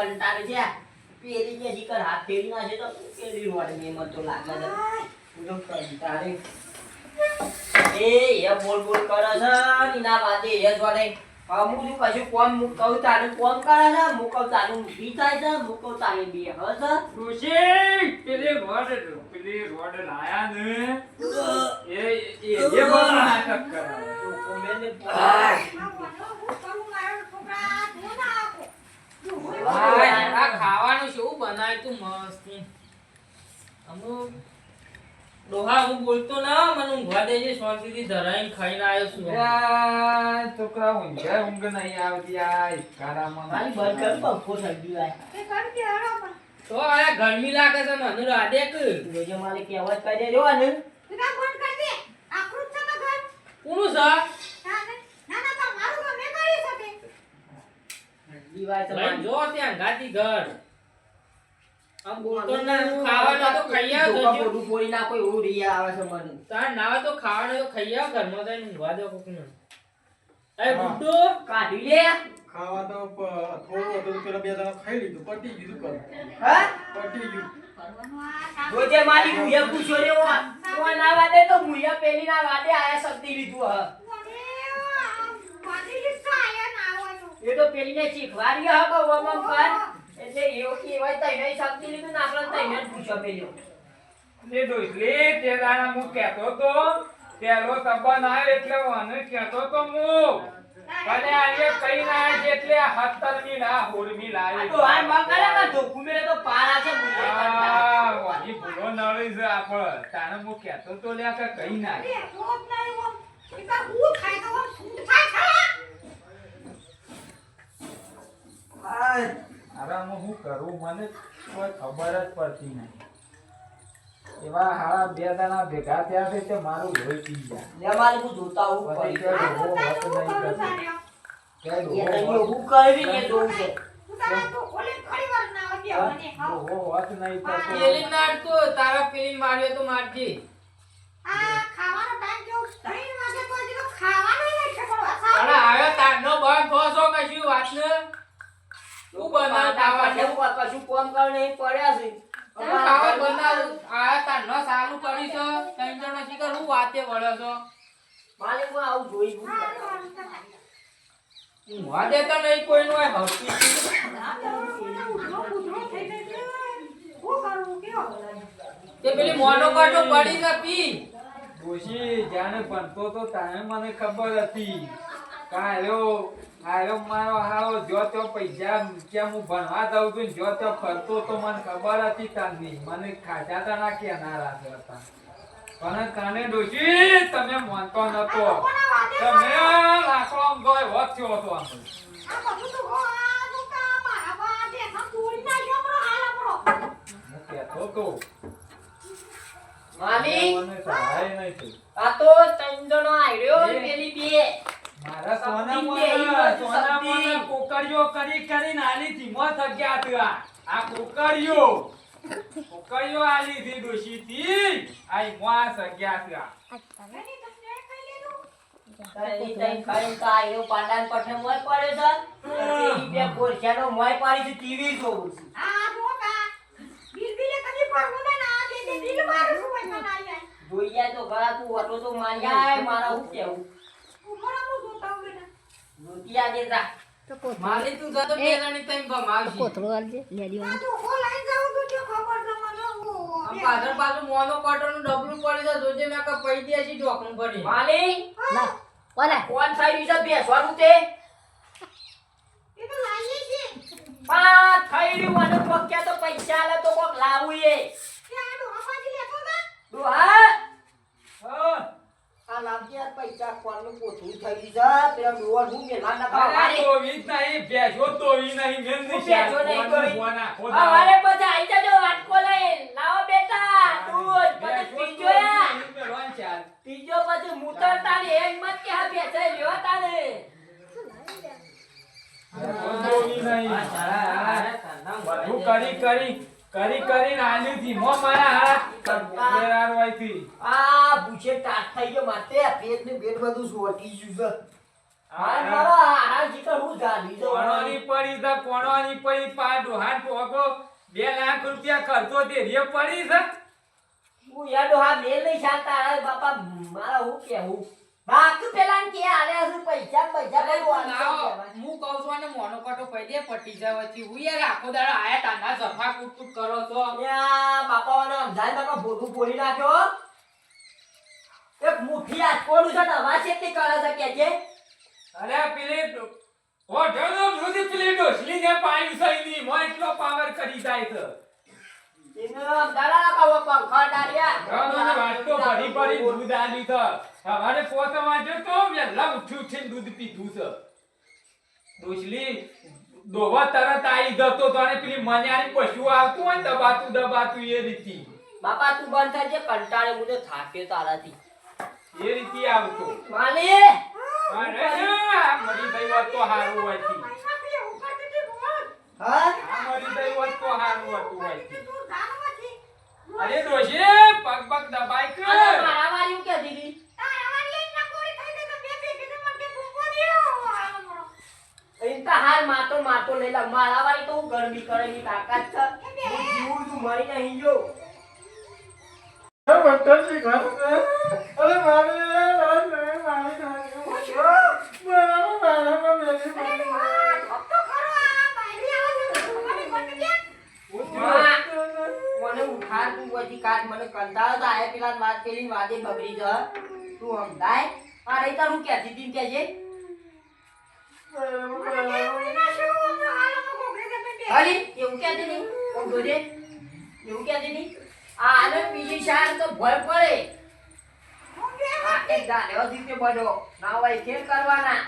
કંટાળે છે. પેલી જે જીકર હાથ ફેરી નાખે તો પેલી રોડ ને મને તો લાગે છે. હું તો કંટાળે. એ એ બોલ બોલ કરે છે. નીના વાતે વાદે એ જોડે અમુકનું કશું કોમ મુકવ તારે? તારું કોમ કરે છે? મુકવ તારે થાય છે. મુકવ કહું તારે બી હ છે. ડોશી પેલી રોડ પેલી રોડ લાયા ને? એ એ એ બોલ નાટક કરે. તો કોમેને આ ખાવાનું શું બનાવ્યું તું? મસ્ત અમુક ડોહા હું બોલતો ના મને ઊંઘવા દેજે શાંતિથી ધરાઈને ખાઈને આવ્યો છું. યાર છોકરા ઊંઘે ઊંઘ નહીં આવતી. આ મારી બંધ કર તો ગરમી લાગે છે મને રાધે કે? જોજે મારે કહેવત કરી દેજો ને કોનું છે ઠંડી વાય તો ભાઈ મારી જો ત્યાં ગાતી ઘર. આમ બોલતો ના હું ખાવાનું તો ખાઈ આવ તો મોઢું ફોડી નાખો એવું રિયા આવે છે મને. તાર નાવે તો ખાવાનું તો ખાઈ આવ ઘરમાં જઈને ઊંઘવા દો કોકને. એ બુડ્ડો કાઢી લે. ખાવા તો થોડું હતું પેલા બે જણા ખાઈ લીધું પટી ગયું કર. હા? પટી ગયું. જોજે મારી મુયા પૂછો રે ઓ ઓ ના વાદે તો મુયા પેલી ના વાદે આયા શક્તિ લીધું હ. એ તો પેલીને શીખવાડી હ કે વમમ કર એટલે એવું કહેવાય તઈને શક્તિ લીધું ને આપણે તઈને જ પૂછો પેલ્યો ને ડોશી તે દાણા હું કહેતો તો પેલો તબન આવ્યો એટલે મને કહેતો તો હું. અને આજે કઈ ના જેટલે એટલે હતરમી ના હોરમી આ લાવી તો આ મકરે કે ધોકું મેરે તો પારા છે મુયા વાજી ભૂલો નળી છે આપણે તાણે હું કહેતો તો લ્યા કે કઈ ના. આરામ હું કરું? મને કોઈ ખબર જ પડતી નહીં. એવા હાડા બે દાણા ભેગા થયા છે તે મારું લોહી પી ગયા. લે મારે હું જોતા હું પડી. કે હોત નહીં કરતો. કે એ ડોહો તઈને હોત- હું કરવી ને જોઉં છે. ડોહો હોત નહીં કરતો. પેલી નાડતો તારા પેલી માર્યો તો મારજે. અરે આવ્યો તારનો બંધ થો છો કશું વાત ને. તું બનાવ ખાવા પાછળ કશું કોમ કર નહીં પડ્યા છે. ખાવા બનાવ. આયા તારનો સાલું કરી છો. ત્રણ જણો શીખર હું વાતે વળ્યો છો? માલિક હું આવું જોઈ હું ઊંઘવા દેતો નહીં કોઈનું હોય તે પેલી મોનો કાટો પડી ને ડોશી જાણે ભણતો તો તાણે મને ખબર હતી. કે આર્યો મારો હારો જો તો પૈસા મૂક્યા હું ભણવા જાઉં છું જો તો ફરતો તો મને ખબર હતી તાની મને ખાધા તા ના ક્યાં ના રાખે હતા. પણ કાને ડોશી તમે માનતો નતો. તમે લાકડો આમ ગયો હોત થયો હતો આમ. કહેતો તો. મામી? આ તો ત્રણ આવ્યો પેલી બે. મારા સોના શક્તિ મને સોના શક્તિ. કોકડીઓ કરી કરી નાની ધીમો થગ્યા હતા આ. કોકડીઓ. કોકડીઓ આલી થી ડોશી થી આ ઈમો સગ્યા હતા ત્રણેય ત્રણ ખાઈને તો પાંડાને પઠે મોય પડ્યો છે. બે ગોરખ્યાનો મોય પાડી છે ટીવી જોઉં છું. જોઈ જાય તો ઘણા તું હતો તો મારી મારા હું કેવું? જોતી આજે જા મારી તું જતો બે તઈ ભમાવશી કોથળો આલજે લેડીઓને આમ પાછળ પાછળ મોનો કાટોનું ડબલું પડી છે જોજે મેં કે પૈ દે છે ઢોકણું પડી માલી? ના ઓલા. કોણ થઈ રહ્યું છે બેસવાનું તે? પા થઈ રહ્યું અને તો પૈસા આલે તો કોક લાવું એ ડોહા હા. આ લાગ્યા પૈસા કોણનું પોથું થઈ છે. પેલા ડોહા હું મેલા મારે તોવી જ નહીં બેસો તોવી નહીં મેં નહીં બેઠો નહીં દાડો. અમારે બધા આઈ જજો વાટકો લઈને. લાવો બેટા દૂધ પછી પીજો યા તોવી નહીં મેળવાનું ચાલ. પીજો પછી મુતરતા ને એક મત કે હા બેસે લ્યો તારે. બધું કરી. કરી કરી નાલી થી મો મારા બેરાર વાયથી. આ ભૂસે ટાટ થઈ ગયો માતે પેટ ને પેટ બધું સોટી ગયું છે. હા મારો આ- આ જીકર હું જાણી જો કોણોની પડી કોણોની પડી પા હાથ ટોકો બે લાખ રૂપિયા ખર્ચો તે રે પડી છે. હું યાડો હા મેલ નહીં શાંતા બાપા મારા હું કેવું? બાક પેલા ને કે આલ્યા છું પૈસા પૈસા બધું તું. હું કહું છું અને મોનો કટો પૈ દે પટી જાય વચ્ચે. હું યાર આખો દાડો આયા તાના જફા કૂટ કરો છો ત્યાં બાપાઓને સમજાય બાપા ભોગું ફોડી નાખ્યો એક મુઠ્ઠી આટકોડું છે ને અવાજ કેટલી કરે છે કે છે અરે પેલી સુધી પેલી ડોસલીને પાણી છે એની, મો એટલો પાવર કરી જાય છે એને દાડા કાવો પંખા ડાળ્યા ગામોને વાટકો ભરી ભરી દૂધ છે. સવારે પોતા વાંચો તો વહેલા ઉઠી છે દૂધ પીધું છે. ડોસલી દોવા તરત આવી જતો તો અને પેલી મન્યાની પશુ આવતું હોય દબાતું દબાતું એ રીતિ. બાપા તું બંધ થાય છે કંટાળે હું તો થાક્યો તારાથી. એ રીતિ આવતો. માલી અરે આ મરી ભાઈ વાત તો હારું હોય હા? મરી ગઈ હોત તો હારું હતું હોયથી. અરે ડોશી પગ પગ દબાઈ કે મારા વાળી કે દીદી એમ તો માતો લઈ લા. મારા વાળી તો હું ગરમી કરેલી તાકાત છે. હું જીવું છું મરી નહીં જો. ઘર અરે મારી મારી મને ઉઠાડ તું મને કંટાળો તો આયા પેલા વાત પેલી વાતે બગડી જ તું સમજાય? આ રહી તારું ક્યાંથી? કહેતી હતી ને કહેજે અરે, એવું કહેતી નહીં ઓ જોજે એવું કહેતી નહીં આ આને બીજી શાર તો ભર પડે. આ એક ગાળ્યો દીધે બધો ના હોય ખેલ કરવાના.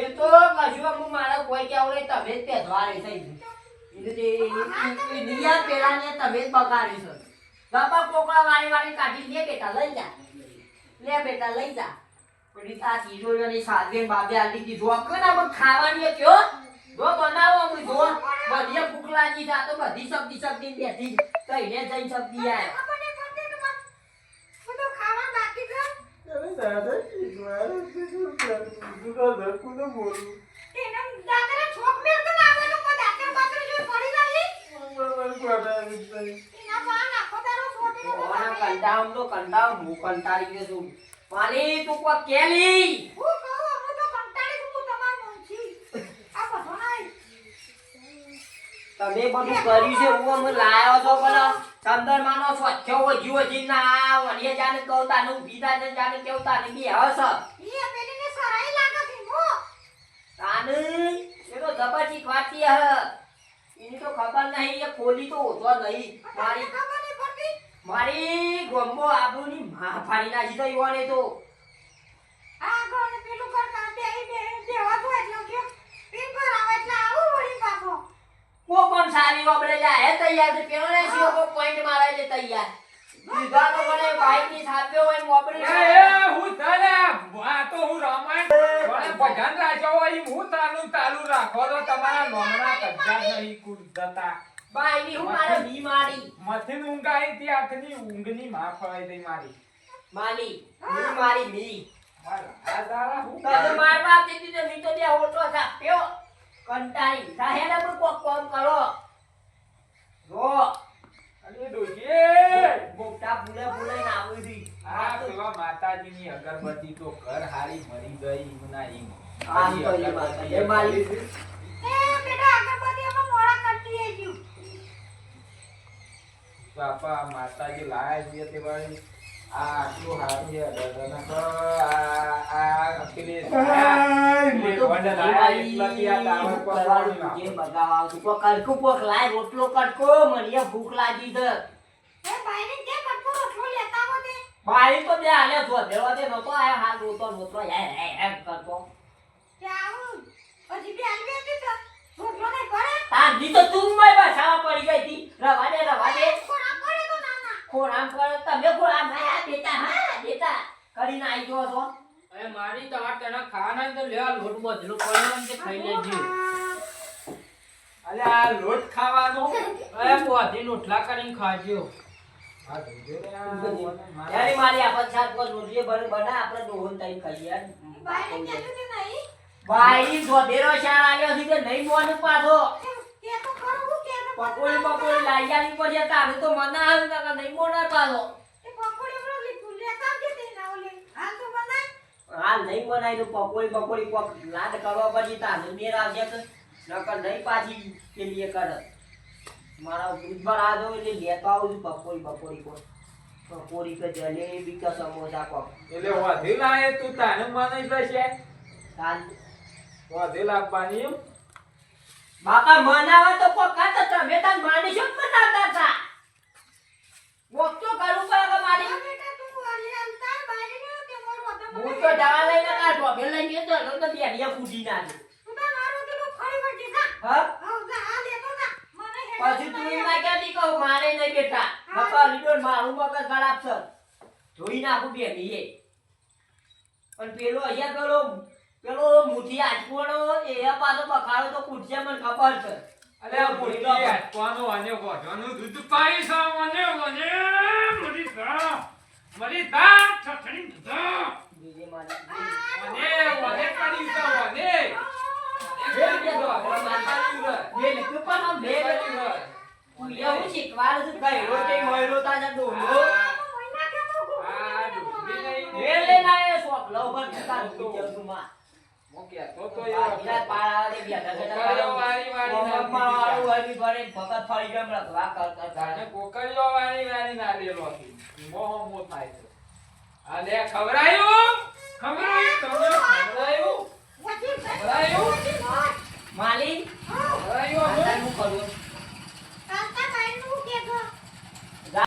એ તો કશું હું મારા કોઈ કે આવડે, તમે જ પેદવારે થઈ ગયું. નિયા પેલાને તમે જ બગાડી છે. બાપા કોકડા વાળી વાળી કાઢી લે, બેટા લઈ જા. લે, બેટા લઈ જા. પછી આ બાબે આલી દીધું અકન આ બધું ખાવાની કયો જો બનાવો જો. બધી ભૂખ લાગી છે આ તો બધી સબ્જી સબ્જી બેઠી કઈને જઈ સબ્જી આય. અરે દાદા કંટાળી ગયો તો આવી કંટાળ તો કંટાળ હું કોઈ કેલી તમે બધું કર્યું છે હું અમે લાયો છો પણ ચંદર માનો સ્વચ્છ જીવો વજી ના વળીએ જાને કહું નું થાય છે જાને કેવું ને બી હસ તાને એ તો જબરજી ખાતી હ એની તો ખબર નહીં એ ખોલી તો ઓછો નહીં. મારી મારી ગોમ્બો આબુની માં ફાડી નાખી તો ઈવાને તો. કો કોણ સારી ઓબળે જા હે તૈયાર છે. પેલો ને સીઓ કો પોઈન્ટ મારે લે તૈયાર. દીધા તો મને બાઈકની થાપ્યો હોય મોબળી એ એ હું તને આ તો હું રામાયણ ભજન રાખ્યો હોય હું તાનું તાલુ રાખો તો તમારા નોમના કજ્જા નહીં જતા. બાઈ ની હું મારે બી મારી. મથી ઊંઘ આવી હતી આખની ઊંઘની માં ફળાઈ ગઈ મારી. માની હું મારી બી મારા હું તો માર બાપ દીધી તો મી તો બે ઓટો થાપ્યો કંટાળી. સાહેબ પણ કોક કોમ કરો. રો અરે ડોશી મોટા ભૂલે ભૂલે ના આવી દી આ પેલા માતાજીની અગરબત્તી તો ઘર હારી મરી ગઈ ઇમના ઇમ આ તો એ વાત એ માલી બાપા માતાજી લાયા છે તે વાળી આ આટલું હારું છે દાદાના તો આ આ પેલી ભૂખ લાગી છે ભાઈ તો બે હાલે છો દેવા દે નતો આયા હાલ રોતો રોતો યાર હે એમ કરતો તાંડી તો તું મય બસાવા પડી ગઈ હતી રવા દે રવા દે ખોરામ કરે તમે ખોરામ હા બેટા હા બેટા કરીને આવી ગયો છો અરે મારી તમારે તેના ખાવાના તો લેવા લોટ બધલો પડ્યો ને ખાઈ લેજો. અરે આ લોટ ખાવાનો? અરે લોટલા કરીને ખાજો. યારી મારી આપણ સાત પાંચ રોટલી બને બના આપણે દોહન તઈ ખાઈએ. બાઈને કહેતું કે નહીં? ભાઈ સોધેરો શાળ આવ્યો છે કે નહીં મોનું પાછો? કે તો હું કે પકોડી પકોડી લાઈ આલી પછી તારું તો મના આવે નહીં મોના પાછો એ પકોડી પર લીધું લેતા આવજે તે ના ઓલે હાલ તો બનાય હાલ નહીં બનાવી તો પકોડી પકોડી કોક લાદ કરવા પછી તારું મેર આવશે તો નકર નહીં પાછી પેલી એ કરે. મારા બુધવાર આ દો એટલે લેતો આવું છું પકોડી પકોડી કોક. પકોડી કે જલેબી કે સમોસા કોક. એટલે વધુ લાય તું તાને મને જશે તાન. વધુ લાવવાની એમ? બાપા મનાવા તો કોક ખાતો તમે તાન માની શું મનાવતા હતા વોક તો કરું પડે કે મારી આ બેટા તું આલી આલતા બાઈને ને કે મોર વતા હું તો દવા લઈને કાલ ટોપે લઈને જતો હતો તો બેડિયા ફૂટી નાખી તું તો મારો પેલું ફરી વટી જા. હા? આવ જા આ લેતો જા. મને હેડ પછી તું એમ ના કહેતી કહું? મારે નહીં બેટા બાપા લીધો મારું મગજ ખરાબ છે ધોઈ નાખું બે બીએ પણ પેલો અહીંયા પેલો પેલો મુઠી આટકોણો એ પાછો બખાડો તો કૂટશે મને ખબર છે. અને ગોઢવાનું દૂધ પાઈ છે મને મને મરી જા મરી જા છઠણી જા બે બેટી હોય. યો હું ખવરાયું ખવરાયું તમને ખવરાયું ખવરાયું માલી હું. કરું.